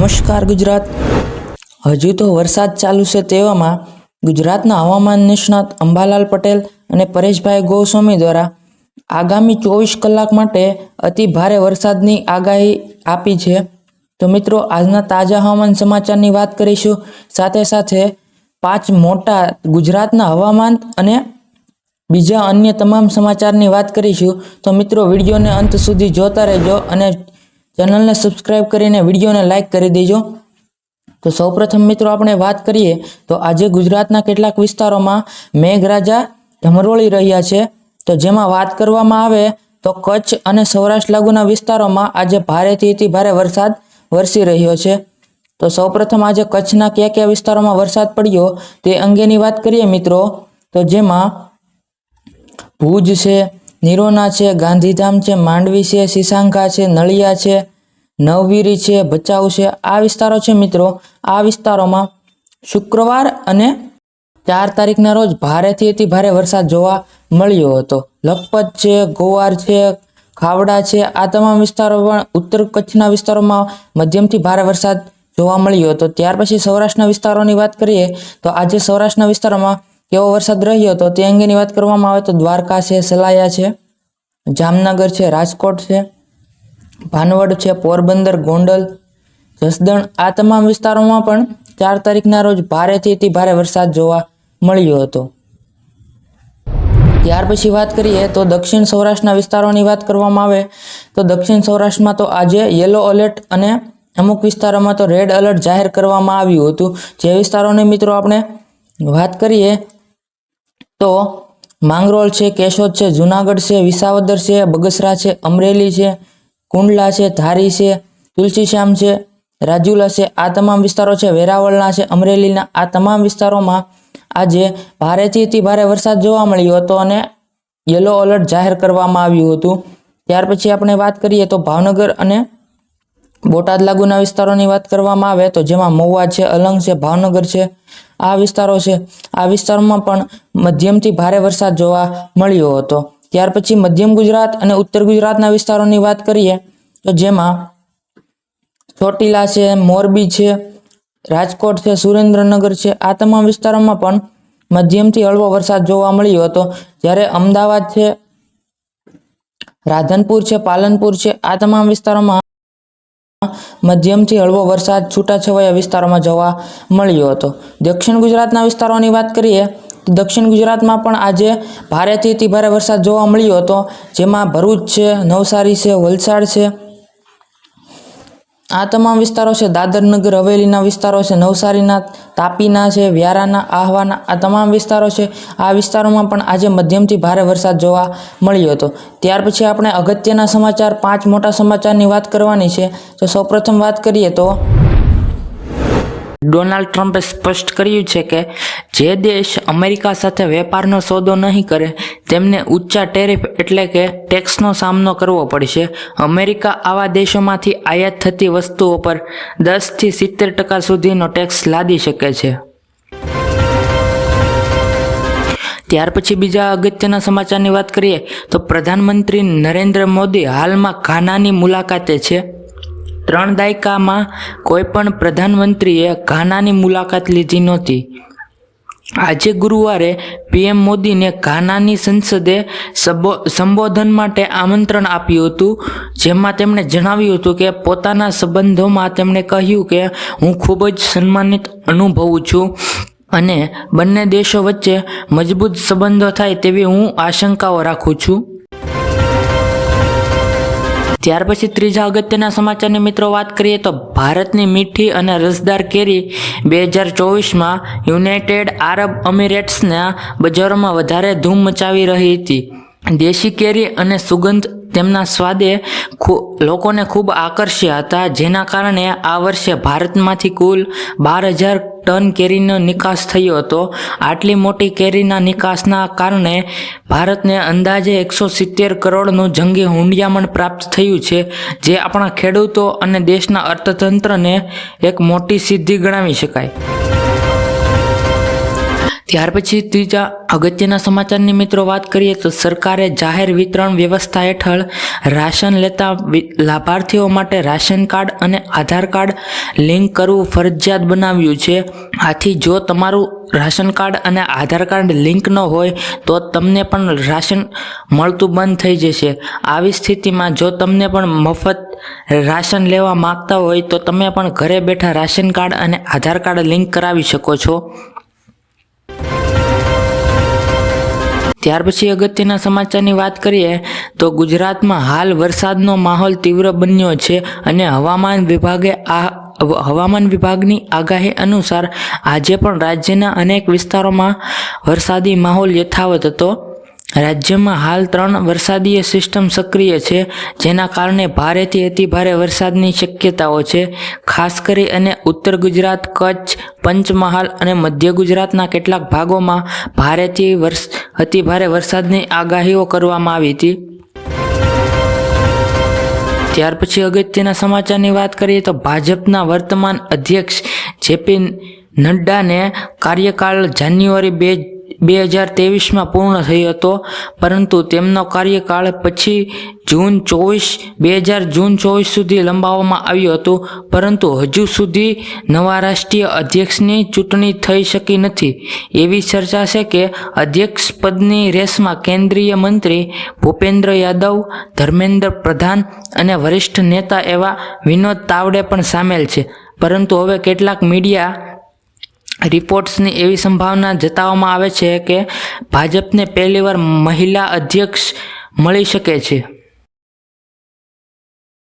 નમસ્કાર ગુજરાત. હજુ તો વરસાદ ચાલુ છે તેવામાં ગુજરાતના હવામાન નિષ્ણાત અંબાલાલ પટેલ અને પરેશભાઈ ગોસ્વામી દ્વારા આગામી ચોવીસ કલાક માટે અતિ ભારે વરસાદની આગાહી આપી છે. તો મિત્રો, આજના તાજા હવામાન સમાચારની વાત કરીશું. સાથે સાથે પાંચ મોટા ગુજરાતના હવામાન અને બીજા અન્ય તમામ સમાચારની વાત કરીશું. તો મિત્રો, વિડીયોને અંત સુધી જોતા રહેજો અને ચેનલને સબસ્ક્રાઈબ કરીને વિડીયોને લાઇક કરી દેજો. તો સૌપ્રથમ મિત્રો આપણે વાત કરીએ, તો આજે ગુજરાતના કેટલાક વિસ્તારોમાં મેઘરાજા ધમરોળી રહ્યા છે. તો જેમાં વાત કરવામાં આવે, તો કચ્છ અને સૌરાષ્ટ્ર લાગુના વિસ્તારોમાં આજે ભારેથી ભારે વરસાદ વરસી રહ્યો છે. તો સૌપ્રથમ આજે કચ્છના કયા કયા વિસ્તારોમાં વરસાદ પડ્યો તે અંગેની વાત કરીએ મિત્રો. તો જેમાં ભુજ છે, નિરોના છે, ગાંધીધામ છે, માંડવી છે સિસાંખા છે, નળિયા છે નવવીરી છે, ભચાઉ છે, આ વિસ્તારો છે મિત્રો. આ વિસ્તારોમાં શુક્રવાર અને ચાર તારીખના રોજ ભારેથી અતિ ભારે વરસાદ જોવા મળ્યો હતો. લખપત છે, ગોવાર છે, ખાવડા છે, આ તમામ વિસ્તારો પણ ઉત્તર કચ્છના વિસ્તારોમાં મધ્યમથી ભારે વરસાદ જોવા મળ્યો હતો. ત્યાર પછી સૌરાષ્ટ્રના વિસ્તારોની વાત કરીએ તો આજે સૌરાષ્ટ્રના વિસ્તારોમાં કેવો વરસાદ રહ્યો હતો તે અંગેની વાત કરવામાં આવે તો દ્વારકા છે, સલાયા છે, જામનગર છે, રાજકોટ છે ભાનવડ છે, પોરબંદર, ગોંડલ, જસદણ. આ તમામ વિસ્તારોમાં પણ ચાર તારીખના રોજ ભારેથી અતિ ભારે વરસાદ જોવા મળ્યો હતો. ત્યાર પછી વાત કરીએ તો દક્ષિણ સૌરાષ્ટ્રના વિસ્તારોની વાત કરવામાં આવે તો દક્ષિણ સૌરાષ્ટ્રમાં તો આજે યલો એલર્ટ અને અમુક વિસ્તારોમાં તો રેડ એલર્ટ જાહેર કરવામાં આવ્યું હતું. જે વિસ્તારોની મિત્રો આપણે વાત કરીએ તો માંગરોળ છે, કેશોદ છે, જુનાગઢ છે, વિસાવદર છે, બગસરા છે, અમરેલી છે કુંડલા છે, ધારી છે, તુલસીશ્યામ છે, રાજુલા છે, આ તમામ વિસ્તારો છે, વેરાવળના છે, અમરેલીના. આ તમામ વિસ્તારોમાં આજે ભારેથી અતિ ભારે વરસાદ જોવા મળ્યો હતો અને યલો એલર્ટ જાહેર કરવામાં આવ્યું હતું. ત્યાર પછી આપણે વાત કરીએ તો ભાવનગર અને બોટાદ લાગુના વિસ્તારોની વાત કરવામાં આવે તો જેમાં મહુવા છે, અલંગ છે, ભાવનગર છે, આ વિસ્તારો છે. આ વિસ્તારોમાં પણ મધ્યમથી ભારે વરસાદ જોવા મળ્યો હતો. ત્યાર પછી મધ્યમ ગુજરાત અને ઉત્તર ગુજરાતના વિસ્તારોની વાત કરીએ, તો જેમાં ચોટીલા છે, મોરબી છે, રાજકોટ છે, સુરેન્દ્રનગર છે, આ તમામ વિસ્તારોમાં પણ મધ્યમથી હળવો વરસાદ જોવા મળ્યો હતો. જ્યારે અમદાવાદ છે, રાધનપુર છે, પાલનપુર છે, આ તમામ વિસ્તારોમાં મધ્યમથી હળવો વરસાદ છૂટાછવાયા વિસ્તારોમાં જોવા મળ્યો હતો. દક્ષિણ ગુજરાતના વિસ્તારોની વાત કરીએ દક્ષિણ ગુજરાતમાં પણ આજે ભારેથી અતિ ભારે વરસાદ જોવા મળ્યો હતો, જેમાં ભરૂચ છે, નવસારી છે, વલસાડ છે. આ તમામ વિસ્તારો છે દાદરનગર હવેલીના વિસ્તારો છે, નવસારીના, તાપીના છે, વ્યારાના, આહવાના, આ તમામ વિસ્તારો છે. આ વિસ્તારોમાં પણ આજે મધ્યમથી ભારે વરસાદ જોવા મળ્યો હતો. ત્યાર પછી આપણે અગત્યના સમાચાર, પાંચ મોટા સમાચારની વાત કરવાની છે. તો સૌપ્રથમ વાત કરીએ તો ડોનાલ્ડ ટ્રમ્પે સ્પષ્ટ કર્યું છે કે જે દેશ અમેરિકા સાથે વેપારનો સોદો નહીં કરે, તેમને ઊંચા ટેરિફ એટલે કે ટેક્સનો સામનો કરવો પડશે. અમેરિકા આવા દેશોમાંથી આયાત થતી વસ્તુઓ પર દસથી સિત્તેર ટકા સુધીનો ટેક્સ લાદી શકે છે. ત્યાર પછી બીજા અગત્યના સમાચારની વાત કરીએ, તો પ્રધાનમંત્રી નરેન્દ્ર મોદી હાલમાં ઘાનાની મુલાકાતે છે. ત્રણ દાયકામાં કોઈ પણ પ્રધાનમંત્રીએ ઘાનાની મુલાકાત લીધી નહોતી. આજે ગુરુવારે પીએમ મોદીને ઘાનાની સંસદે સંબો, સંબોધન માટે આમંત્રણ આપ્યું હતું, જેમાં તેમણે જણાવ્યું હતું કે પોતાના સંબંધોમાં તેમણે કહ્યું કે હું ખૂબ જ સન્માનિત અનુભવું છું અને બંને દેશો વચ્ચે મજબૂત સંબંધો થાય તેવી હું આશંકાઓ રાખું છું. ત્યાર પછી ત્રીજા અગત્યના સમાચારની મિત્રો વાત કરીએ તો ભારતની મીઠી અને રસદાર કેરી બે હજાર ચોવીસમાં યુનાઇટેડ આરબ અમિરેટ્સના બજારોમાં વધારે ધૂમ મચાવી રહી હતી. દેશી કેરી અને સુગંધ તેમના સ્વાદે લોકોને ખૂબ આકર્ષ્યા હતા, જેના કારણે આ વર્ષે ભારતમાંથી કુલ બાર હજાર ટન કેરીનો નિકાસ થયો હતો. આટલી મોટી કેરીના નિકાસના કારણે ભારતને અંદાજે એકસો સિત્તેર કરોડનું જંગી હુંડિયામણ પ્રાપ્ત થયું છે, જે આપણા ખેડૂતો અને દેશના અર્થતંત્રને એક મોટી સિદ્ધિ ગણાવી શકાય. ત્યાર પછી ત્રીજા અગત્યના સમાચારની મિત્રો વાત કરીએ તો સરકારે જાહેર વિતરણ વ્યવસ્થા હેઠળ રાશન લેતા લાભાર્થીઓ માટે રાશન કાર્ડ અને આધાર કાર્ડ લિંક કરવું ફરજિયાત બનાવ્યું છે. આથી જો તમારું રાશન કાર્ડ અને આધાર કાર્ડ લિંક ન હોય તો તમને પણ રાશન મળતું બંધ થઈ જશે. આવી સ્થિતિમાં જો તમને પણ મફત રાશન લેવા માગતા હોય તો તમે પણ ઘરે બેઠા રાશન કાર્ડ અને આધાર કાર્ડ લિંક કરાવી શકો છો. ત્યાર પછી અગત્યના સમાચારની વાત કરીએ તો ગુજરાતમાં હાલ વરસાદનો માહોલ તીવ્ર બન્યો છે અને હવામાન વિભાગે આ હવામાન વિભાગની આગાહી અનુસાર આજે પણ રાજ્યના અનેક વિસ્તારોમાં વરસાદી માહોલ યથાવત હતો. રાજ્યમાં હાલ ત્રણ વરસાદીય સિસ્ટમ સક્રિય છે, જેના કારણે ભારેથી અતિભારે વરસાદની શક્યતાઓ છે. ખાસ કરી અને ઉત્તર ગુજરાત, કચ્છ, પંચમહાલ અને મધ્ય ગુજરાતના કેટલાક ભાગોમાં ભારેથી વર્ષ, અતિભારે વરસાદની આગાહીઓ કરવામાં આવી હતી. ત્યાર પછી અગત્યના સમાચારની વાત કરીએ તો ભાજપના વર્તમાન અધ્યક્ષ જેપી નડ્ડાને કાર્યકાળ જાન્યુઆરી બે બે હજાર તેવીસમાં પૂર્ણ થયો હતો, પરંતુ તેમનો કાર્યકાળ પછી જૂન ચોવીસ, બે હજાર જૂન ચોવીસ સુધી લંબાવવામાં આવ્યું હતું, પરંતુ હજુ સુધી નવા રાષ્ટ્રીય અધ્યક્ષની ચૂંટણી થઈ શકી નથી. એવી ચર્ચા છે કે અધ્યક્ષ પદની રેસમાં કેન્દ્રીય મંત્રી ભૂપેન્દ્ર યાદવ, ધર્મેન્દ્ર પ્રધાન અને વરિષ્ઠ નેતા એવા વિનોદ તાવડે પણ સામેલ છે. પરંતુ હવે કેટલાક મીડિયા રિપોર્ટ્સની એવી સંભાવના જતાવવામાં આવે છે કે ભાજપને પહેલીવાર મહિલા અધ્યક્ષ મળી શકે છે.